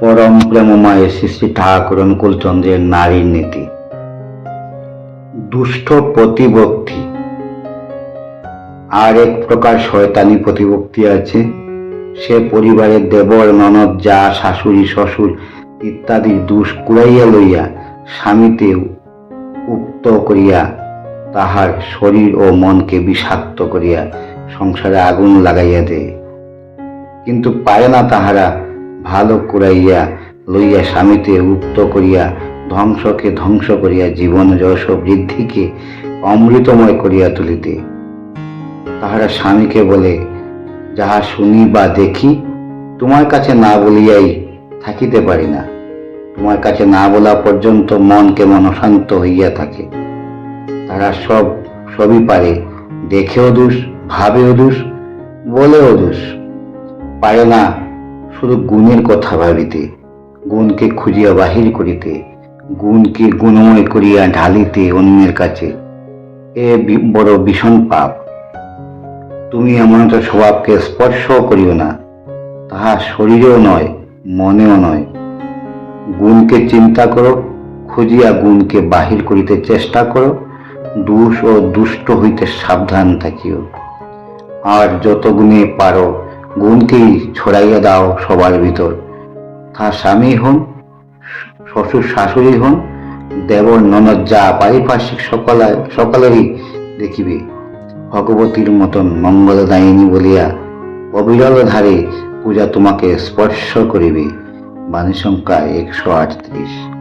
পরম প্রেমময় শ্রী শ্রী ঠাকুর অনুকূলচন্দ্রের নারীর নীতি। দুষ্ট প্রতিবক্তি আর এক প্রকার শয়তানি প্রতিবক্তি আছে। সে পরিবারের দেবর, ননদ, যা শাশুড়ি, শ্বশুর ইত্যাদি দুষ কুড়াইয়া লইয়া স্বামীতে উক্ত করিয়া তাহার শরীর ও মনকে বিষাক্ত করিয়া সংসারে আগুন লাগাইয়া দেয়। কিন্তু পারে না তাহারা ভালো কুড়াইয়া লইয়া স্বামীতে উক্ত করিয়া ধ্বংসকে ধ্বংস করিয়া জীবন যশ বৃদ্ধিকে অমৃতময় করিয়া তুলিতে। তাহারা স্বামীকে বলে, যাহা শুনি বা দেখি, তোমার কাছে না বলিয়াই থাকিতে পারি না। তোমার কাছে না বলা পর্যন্ত মন কেমন অশান্ত হইয়া থাকে। তারা সব, সবই পারে। দেখেও দোষ, ভাবেও দোষ, বলেও দোষ। পারে না শুধু গুণের কথা ভাবিতে, গুণকে খুঁজিয়া বাহির করিতে, গুণকে গুণময় করিয়া ঢালিতে অন্যের কাছে, এ বড় ভীষণ পাপ। তুমি এমন একটা স্বভাবকে স্পর্শ করিও না, তাহা শরীরেও নয়, মনেও নয়। গুণকে চিন্তা করো, খুঁজিয়া গুণকে বাহির করিতে চেষ্টা করো, দুষ ও দুষ্ট হইতে সাবধান থাকিও। আর যত গুণে পারো গুণকেই ছড়াইয়া দাও সবার ভিতর। তা স্বামী হন, শ্বশুর শাশুড়ি হন, দেবর, ননদ যা পারিপার্শ্বিক সকলা সকলেরই দেখিবে। ভগবতীর মতন মঙ্গলদায়িনী বলিয়া অবিরল ধারে পূজা তোমাকে স্পর্শ করিবে। বাণী সংখ্যা একশো আটত্রিশ।